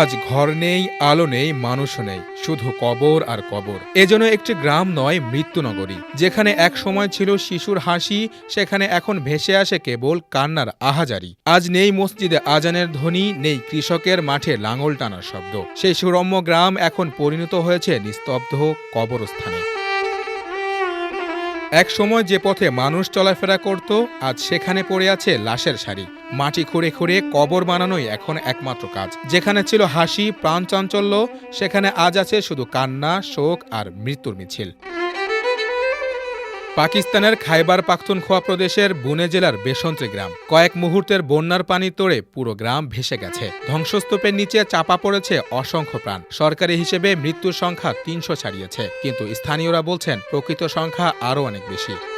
আজ ঘর নেই, আলো নেই মানুষও নেই, শুধু কবর আর কবর। এজন্য একটি গ্রাম নয়, মৃত্যুনগরী। যেখানে এক সময় ছিল শিশুর হাসি, সেখানে এখন ভেসে আসে কেবল কান্নার আহাজারি। আজ নেই মসজিদে আজানের ধ্বনি, নেই কৃষকের মাঠে লাঙল টানার শব্দ। সেই সুরম্য গ্রাম এখন পরিণত হয়েছে নিস্তব্ধ কবরস্থানে। এক সময় যে পথে মানুষ চলাফেরা করত, আজ সেখানে পড়ে আছে লাশের সারি মাটি খুঁড়ে খুঁড়ে কবর বানানোই এখন একমাত্র কাজ। যেখানে ছিল হাসি, প্রাণ চাঞ্চল্য, সেখানে আজ আছে শুধু কান্না, শোক আর মৃত্যুর মিছিল। পাকিস্তানের খাইবার পাখতুনখোয়া প্রদেশের বুনে জেলার বেসন্ত্রী গ্রাম। কয়েক মুহূর্তের বন্যার পানি তোড়ে পুরো গ্রাম ভেসে গেছে। ধ্বংসস্তূপের নিচে চাপা পড়েছে অসংখ্য প্রাণ। সরকারি হিসেবে মৃত্যুর সংখ্যা তিনশো ছাড়িয়েছে। কিন্তু স্থানীয়রা বলছেন, প্রকৃত সংখ্যা আরও অনেক বেশি।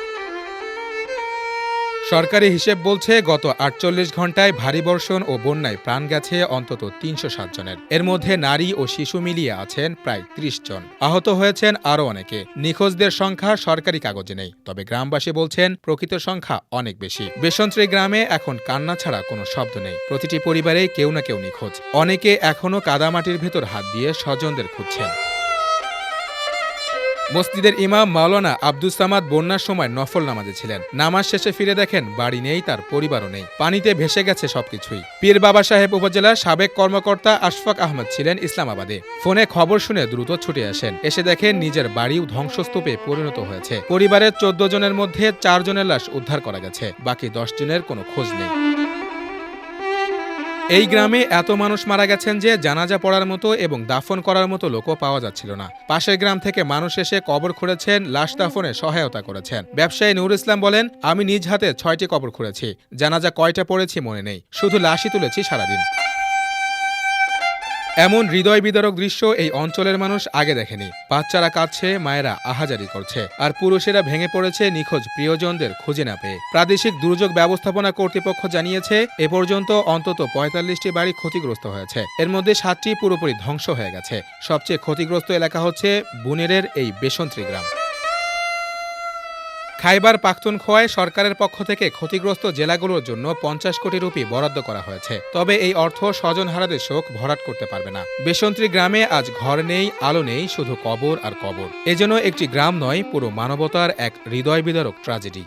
সরকারি হিসেব বলছে, গত আটচল্লিশ ঘন্টায় ভারী বর্ষণ ও বন্যায় প্রাণ গেছে অন্তত তিনশো সাত জনের। এর মধ্যে নারী ও শিশু মিলিয়ে আছেন প্রায় ত্রিশ জন। আহত হয়েছেন আরও অনেকে। নিখোঁজদের সংখ্যা সরকারি কাগজে নেই। তবে গ্রামবাসী বলছেন, প্রকৃত সংখ্যা অনেক বেশি। বেসন্ত্রী গ্রামে এখন কান্না ছাড়া কোনো শব্দ নেই। প্রতিটি পরিবারে কেউ না কেউ নিখোঁজ। অনেকে এখনও কাদামাটির ভেতর হাত দিয়ে স্বজনদের খুঁজছেন। মসজিদের ইমাম মাওলানা আব্দুস সামাদ বন্যার সময় নফল নামাজে ছিলেন। নামাজ শেষে ফিরে দেখেন, বাড়ি নেই, তার পরিবারও নেই। পানিতে ভেসে গেছে সবকিছুই। পীর বাবা সাহেব উপজেলার সাবেক কর্মকর্তা আশফাক আহমদ ছিলেন ইসলামাবাদে। ফোনে খবর শুনে দ্রুত ছুটে আসেন। এসে দেখেন, নিজের বাড়িও ধ্বংসস্তূপে পরিণত হয়েছে। পরিবারের চোদ্দ জনের মধ্যে চার জনের লাশ উদ্ধার করা গেছে। বাকি দশ জনের কোনো খোঁজ নেই। এই গ্রামে এত মানুষ মারা গেছেন যে জানাজা পড়ার মতো এবং দাফন করার মতো লোকও পাওয়া যাচ্ছিল না। পাশের গ্রাম থেকে মানুষ এসে কবর খুঁড়েছেন, লাশ দাফনে সহায়তা করেছেন। ব্যবসায়ী নুর ইসলাম বলেন, আমি নিজ হাতে ছয়টি কবর খুঁড়েছি। জানাজা কয়টা পড়েছি মনে নেই। শুধু লাশই তুলেছি সারাদিন। এমন হৃদয় বিদারক দৃশ্য এই অঞ্চলের মানুষ আগে দেখেনি। বাচ্চারা কাঁদছে, মায়েরা আহাজারি করছে, আর পুরুষেরা ভেঙে পড়েছে নিখোঁজ প্রিয়জনদের খুঁজে না পেয়ে। প্রাদেশিক দুর্যোগ ব্যবস্থাপনা কর্তৃপক্ষ জানিয়েছে, এ পর্যন্ত অন্তত পঁয়তাল্লিশটি বাড়ি ক্ষতিগ্রস্ত হয়েছে। এর মধ্যে সাতটি পুরোপুরি ধ্বংস হয়ে গেছে। সবচেয়ে ক্ষতিগ্রস্ত এলাকা হচ্ছে বুনেরের এই বেসন্ত্রী গ্রাম। খাইবার পাখতুনখোয়ায় সরকারের পক্ষ থেকে ক্ষতিগ্রস্ত জেলাগুলোর জন্য পঞ্চাশ কোটি রুপি বরাদ্দ করা হয়েছে। তবে এই অর্থ স্বজনহারাদের শোক ভরাট করতে পারবে না। বেসন্ত্রী গ্রামে আজ ঘর নেই, আলো নেই, শুধু কবর আর কবর। এজন্য একটি গ্রাম নয়, পুরো মানবতার এক হৃদয় বিদারক ট্র্যাজেডি।